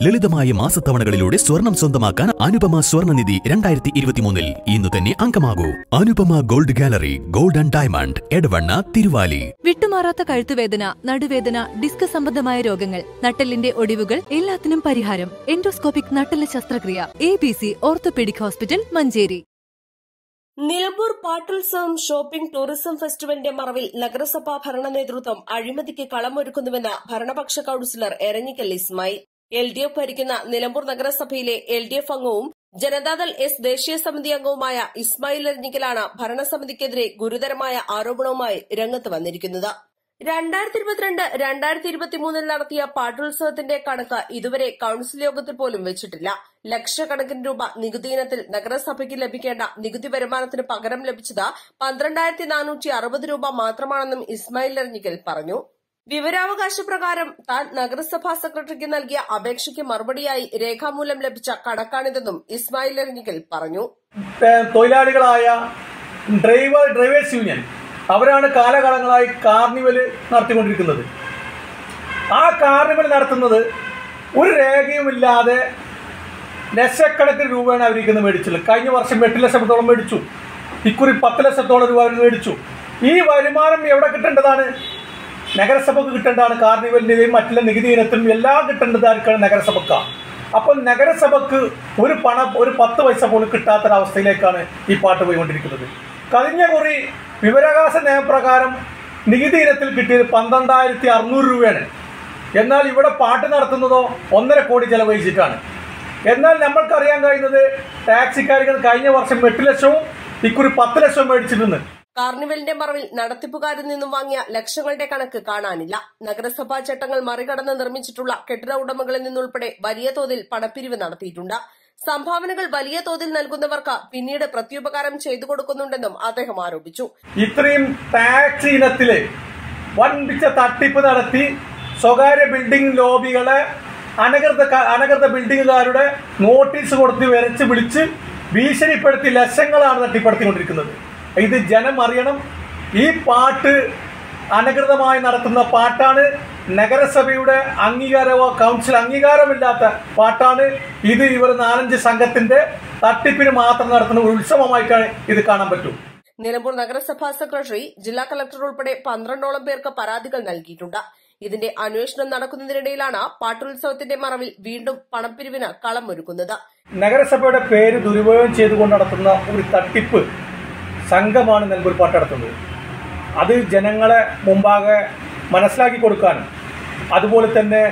ലളിതമായ മാസത്തവണകളിലൂടെ സ്വർണം സ്വന്തമാക്കാൻ അനുപമ സ്വർണനിധി രണ്ടായിരത്തി ഇരുപത്തിമൂന്നിൽ ഇന്ന് തന്നെ അംഗമാകൂ. Anupama gold gallery gold and diamond Edavanna Thiruvali. വിട്ടുമാറാത്ത കഴുത്തുവേദന നടുവേദന ഡിസ്ക് സംബന്ധമായ രോഗങ്ങൾ നട്ടലിന്റെ ഒടിവുകൾ എല്ലാത്തിനും പരിഹാരം എൻഡോസ്കോപ്പിക് നട്ടെല്ല് ശസ്ത്രക്രിയ A B C orthopaedic hospital Manjeri. Nilambur പാട്ടുത്സവം shopping tourism ഫെസ്റ്റിവലിന്റെ മറവിൽ നഗരസഭാ ഭരണ നേതൃത്വം അഴിമതിക്ക് കളമൊരുക്കുന്നുവെന്ന് ഭരണപക്ഷ councillor Eranhikkal Ismail. L D F ഭരിക്കുന്ന നിലമ്പൂർ നഗരസഭയിലെ എൽ ഡി എഫ് അംഗവും ജനതാദൾ എസ് ദേശീയ സമിതി അംഗവുമായ ഇസ്മായിൽ അരിഞ്ഞിക്കലാണ് ഭരണസമിതിക്കെതിരെ ഗുരുതരമായ ആരോപണവുമായി രംഗത്ത് വന്നിരിക്കുന്നത്. രണ്ടായിരത്തി ഇരുപത്തിരണ്ട് രണ്ടായിരത്തി ഇരുപത്തിമൂന്നിൽ നടത്തിയ പാട്ടുത്സവത്തിന്റെ കണക്ക് ഇതുവരെ കൌൺസിൽ യോഗത്തിൽ പോലും വെച്ചിട്ടില്ല. ലക്ഷക്കണക്കിന് രൂപ നികുതി ഇനത്തിൽ നഗരസഭയ്ക്ക് ലഭിക്കേണ്ട നികുതി വരുമാനത്തിന് പകരം ലഭിച്ചത് പന്ത്രണ്ടായിരത്തി നാനൂറ്റി അറുപത് രൂപ മാത്രമാണെന്നും ഇസ്മായിൽ അരഞ്ഞിക്കൽ പറഞ്ഞു. വിവരാവകാശ പ്രകാരം താൻ നഗരസഭാ സെക്രട്ടറിക്ക് നൽകിയ അപേക്ഷയ്ക്ക് മറുപടിയായി രേഖാമൂലം ലഭിച്ച കണക്കാണിതെന്നും ഇസ്മായിൽ എർഞ്ഞിക്കൽ പറഞ്ഞു. തൊഴിലാളികളായ ഡ്രൈവർ ഡ്രൈവേഴ്സ് യൂണിയൻ അവരാണ് കാലകാലങ്ങളായി കാർണിവൽ നടത്തിക്കൊണ്ടിരിക്കുന്നത്. ആ കാർണിവൽ നടത്തുന്നത് ഒരു രേഖയുമില്ലാതെ ലക്ഷക്കണക്കിന് രൂപയാണ് അവരിക്കുന്നത് മേടിച്ചത്. കഴിഞ്ഞ വർഷം എട്ട് ലക്ഷത്തോളം മേടിച്ചു. ഇക്കുറി പത്ത് ലക്ഷത്തോളം രൂപ അവർ മേടിച്ചു. ഈ വരുമാനം എവിടെ കിട്ടേണ്ടതാണ്? നഗരസഭക്ക് കിട്ടേണ്ടതാണ് കാർണിവലിന്റെയും മറ്റുള്ള നികുതി ഇനത്തിനും എല്ലാം കിട്ടേണ്ടത് ആർക്കാണ് നഗരസഭക്കാണ് അപ്പോൾ നഗരസഭക്ക് ഒരു പണം ഒരു പത്ത് പൈസ പോലും കിട്ടാത്തൊരവസ്ഥയിലേക്കാണ് ഈ പാട്ട് പോയിക്കൊണ്ടിരിക്കുന്നത്. കഴിഞ്ഞ കുറി വിവരാകാശ നിയമപ്രകാരം നികുതി ഇനത്തിൽ കിട്ടിയത് പന്ത്രണ്ടായിരത്തി അറുന്നൂറ് രൂപയാണ്. എന്നാൽ ഇവിടെ പാട്ട് നടത്തുന്നതോ ഒന്നര കോടി ചെലവഴിച്ചിട്ടാണ്. എന്നാൽ നമ്മൾക്കറിയാൻ കഴിയുന്നത് ടാക്സിക്കാരികൾ കഴിഞ്ഞ വർഷം എട്ട് ലക്ഷവും ഇക്കുറി പത്ത് ലക്ഷവും മേടിച്ചിട്ടുണ്ട്. കാർണിവലിന്റെ മറവിൽ നടത്തിപ്പുകാരിൽ നിന്നും വാങ്ങിയ ലക്ഷങ്ങളുടെ കണക്ക് കാണാനില്ല. നഗരസഭാ ചട്ടങ്ങൾ മറികടന്ന് നിർമ്മിച്ചിട്ടുള്ള കെട്ടിട ഉടമകളിൽ നിന്നുൾപ്പെടെ വലിയ തോതിൽ പണപ്പിരിവ് നടത്തിയിട്ടുണ്ട്. സംഭാവനകൾ വലിയ തോതിൽ നൽകുന്നവർക്ക് പിന്നീട് പ്രത്യുപകാരം ചെയ്തു കൊടുക്കുന്നുണ്ടെന്നും അദ്ദേഹം ആരോപിച്ചു. ഇത്രയും ടാക്സ് ഇനത്തിൽ വൻപിച്ച തട്ടിപ്പ് നടത്തി സ്വകാര്യ ബിൽഡിംഗ് ലോബികളെ അനകൃത അനകൃത ബിൽഡിംഗുകാരുടെ നോട്ടീസ് കൊടുത്ത് വരച്ച് വിളിച്ച് ഭീഷണിപ്പെടുത്തി ലക്ഷങ്ങളാണ് തട്ടിപ്പെടുത്തിക്കൊണ്ടിരിക്കുന്നത്. ഇത് ജനം അറിയണം. ഈ പാട്ട് അനകൃതമായി നടത്തുന്ന പാട്ടാണ്. നഗരസഭയുടെ അംഗീകാരമോ കൗൺസിൽ അംഗീകാരമില്ലാത്ത പാട്ടാണ്. ഇത് ഇവർ നാലഞ്ച് സംഘത്തിന്റെ തട്ടിപ്പിന് മാത്രം നടത്തുന്ന ഒരു ഉത്സവമായിട്ടാണ് ഇത് കാണാൻ പറ്റും. നിലമ്പൂർ നഗരസഭാ സെക്രട്ടറി ജില്ലാ കളക്ടർ ഉൾപ്പെടെ പന്ത്രണ്ടോളം പേർക്ക് പരാതികൾ നൽകിയിട്ടുണ്ട്. ഇതിന്റെ അന്വേഷണം നടക്കുന്നതിനിടയിലാണ് പാട്ടുത്സവത്തിന്റെ മറവിൽ വീണ്ടും പണപ്പിരിവിന് കളമൊരുക്കുന്നത്. നഗരസഭയുടെ പേര് ദുരുപയോഗം ചെയ്തുകൊണ്ട് നടത്തുന്ന ഒരു തട്ടിപ്പ് സംഘമാണ് നെൽമ്പൂർ പാട്ട് നടത്തുന്നത് അത് ജനങ്ങളെ മുമ്പാകെ മനസ്സിലാക്കി കൊടുക്കാനും അതുപോലെ തന്നെ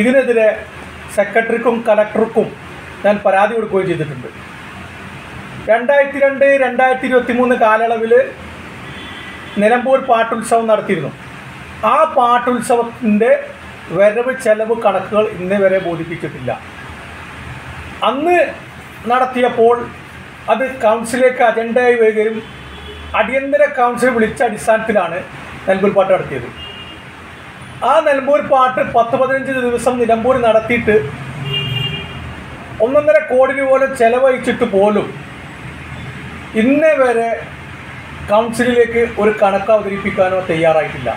ഇതിനെതിരെ സെക്രട്ടറിക്കും കലക്ടർക്കും ഞാൻ പരാതി കൊടുക്കുകയും ചെയ്തിട്ടുണ്ട്. രണ്ടായിരത്തി രണ്ട് രണ്ടായിരത്തി ഇരുപത്തി മൂന്ന് കാലയളവിൽ നിലമ്പൂർ പാട്ടുത്സവം നടത്തിയിരുന്നു. ആ പാട്ടുത്സവത്തിന്റെ വരവ് ചെലവ് കണക്കുകൾ ഇന്നേ വരെ ബോധിപ്പിച്ചിട്ടില്ല. അന്ന് നടത്തിയപ്പോൾ അത് കൗൺസിലേക്ക് അജണ്ടയായി വരികയും അടിയന്തര കൗൺസിൽ വിളിച്ച അടിസ്ഥാനത്തിലാണ് നെൽമ്പൂർ പാട്ട് നടത്തിയത്. ആ നെൽമ്പൂർ പാട്ട് പത്ത് പതിനഞ്ച് ദിവസം നിലമ്പൂർ നടത്തിയിട്ട് ഒന്നൊന്നര കോടി രൂപ ചെലവഴിച്ചിട്ട് പോലും ഇന്നേ വരെ കൗൺസിലിലേക്ക് ഒരു കണക്ക് അവതരിപ്പിക്കാനോ തയ്യാറായിട്ടില്ല.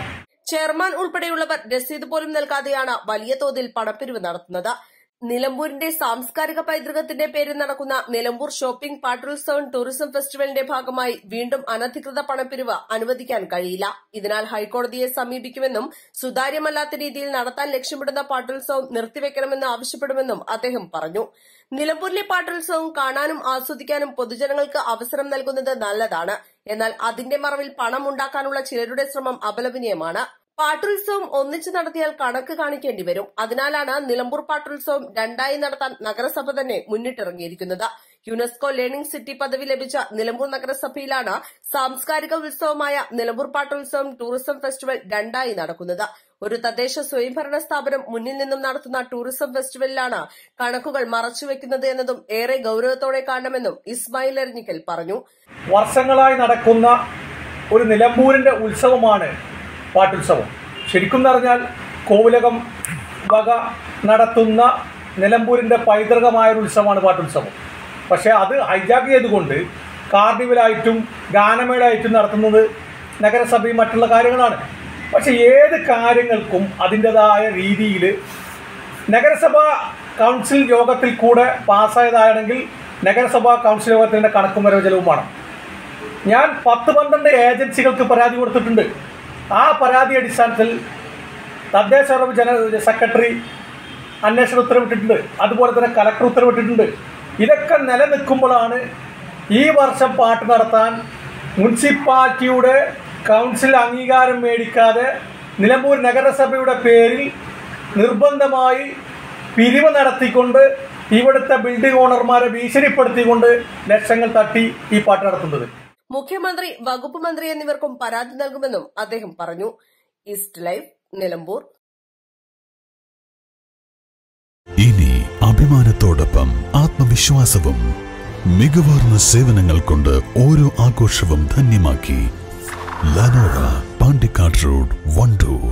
ചെയർമാൻ ഉൾപ്പെടെയുള്ളവർ രസീത് പോലും നൽകാതെയാണ് വലിയ തോതിൽ പണപ്പിരിവ് നടത്തുന്നത്. നിലമ്പൂരിന്റെ സാംസ്കാരിക പൈതൃകത്തിന്റെ പേരിൽ നടക്കുന്ന നിലമ്പൂർ ഷോപ്പിംഗ് പാട്ടുത്സവം ടൂറിസം ഫെസ്റ്റിവലിന്റെ ഭാഗമായി വീണ്ടും അനധികൃത പണപ്പിരിവ് അനുവദിക്കാൻ കഴിയില്ല. ഇതിനാൽ ഹൈക്കോടതിയെ സമീപിക്കുമെന്നും സുതാര്യമല്ലാത്ത രീതിയിൽ നടത്താൻ ലക്ഷ്യമിടുന്ന പാട്രോത്സവം നിർത്തിവെക്കണമെന്ന് ആവശ്യപ്പെടുമെന്നും അദ്ദേഹം പറഞ്ഞു. നിലമ്പൂരിലെ പാട്രോത്സവം കാണാനും ആസ്വദിക്കാനും പൊതുജനങ്ങൾക്ക് അവസരം നൽകുന്നത് നല്ലതാണ്. എന്നാൽ അതിന്റെ മറവിൽ പണം ഉണ്ടാക്കാനുള്ള ചിലരുടെ ശ്രമം അപലപനീയമാണ്. പാട്ടുത്സവം ഒന്നിച്ചു നടത്തിയാൽ കണക്ക് കാണിക്കേണ്ടി വരും. അതിനാലാണ് നിലമ്പൂർ പാട്ടുത്സവം രണ്ടായി നടത്താൻ നഗരസഭ തന്നെ മുന്നിട്ടിറങ്ങിയിരിക്കുന്നത്. യുനെസ്കോ ലേണിംഗ് സിറ്റി പദവി ലഭിച്ച നിലമ്പൂർ നഗരസഭയിലാണ് സാംസ്കാരിക ഉത്സവമായ നിലമ്പൂർ പാട്ടുത്സവം ടൂറിസം ഫെസ്റ്റിവൽ രണ്ടായി നടക്കുന്നത്. ഒരു തദ്ദേശ സ്വയംഭരണ സ്ഥാപനം മുന്നിൽ നിന്നും നടത്തുന്ന ടൂറിസം ഫെസ്റ്റിവലിലാണ് കണക്കുകൾ മറച്ചുവെക്കുന്നത് എന്നതും ഏറെ ഗൌരവത്തോടെ കാണണമെന്നും ഇസ്മായിൽ എറിഞ്ഞിക്കൽ പറഞ്ഞു. വർഷങ്ങളായി നടക്കുന്ന ഒരു നിലമ്പൂരിന്റെ ഉത്സവമാണ് പാട്ടുത്സവം. ശരിക്കും പറഞ്ഞാൽ കോവിലകം വക നടത്തുന്ന നിലമ്പൂരിന്റെ പൈതൃകമായൊരു ഉത്സവമാണ് പാട്ടുത്സവം. പക്ഷേ അത് ഹൈജാക്ക് ചെയ്തുകൊണ്ട് കാർണിവലായിട്ടും ഗാനമേളായിട്ടും നടത്തുന്നത് നഗരസഭയും മറ്റുള്ള കാര്യങ്ങളാണ്. പക്ഷേ ഏത് കാര്യങ്ങൾക്കും അതിന്റെതായ രീതിയിൽ നഗരസഭ കൗൺസിൽ യോഗത്തിൽ കൂടെ പാസ്സായതാണെങ്കിൽ നഗരസഭാ കൗൺസിൽ യോഗത്തിന്റെ കണക്കും വരവ് ചെലവുമാണ്. ഞാൻ പത്ത് പന്ത്രണ്ട് ഏജൻസികൾക്ക് പരാതി കൊടുത്തിട്ടുണ്ട്. ആ പരാതി അടിസ്ഥാനത്തിൽ തദ്ദേശ ജന സെക്രട്ടറി അന്വേഷണ ഉത്തരവിട്ടിട്ടുണ്ട്. അതുപോലെ തന്നെ കലക്ടർ ഉത്തരവിട്ടിട്ടുണ്ട്. ഇതൊക്കെ നിലനിൽക്കുമ്പോഴാണ് ഈ വർഷം പാട്ട് നടത്താൻ മുനിസിപ്പാലിറ്റിയുടെ കൗൺസിൽ അംഗീകാരം മേടിക്കാതെ നിലമ്പൂർ നഗരസഭയുടെ പേരിൽ നിർബന്ധമായി പിരിവ് നടത്തിക്കൊണ്ട് ഇവിടുത്തെ ബിൽഡിംഗ് ഓണർമാരെ ഭീഷണിപ്പെടുത്തിക്കൊണ്ട് ലക്ഷങ്ങൾ തട്ടി ഈ പാട്ട് നടത്തുന്നത്. മുഖ്യമന്ത്രി വകുപ്പ് മന്ത്രി എന്നിവർക്കും പരാതി നൽകുമെന്നും അദ്ദേഹം പറഞ്ഞു. East live Nilambur. ഇനി അഭിമാനത്തോടൊപ്പം ആത്മവിശ്വാസവും മികവാർന്ന സേവനങ്ങൾ കൊണ്ട് ഓരോ ആഘോഷവും ധന്യമാക്കി. ലനോറ പാണ്ടിക്കാട് റോഡ് വണ്ടൂർ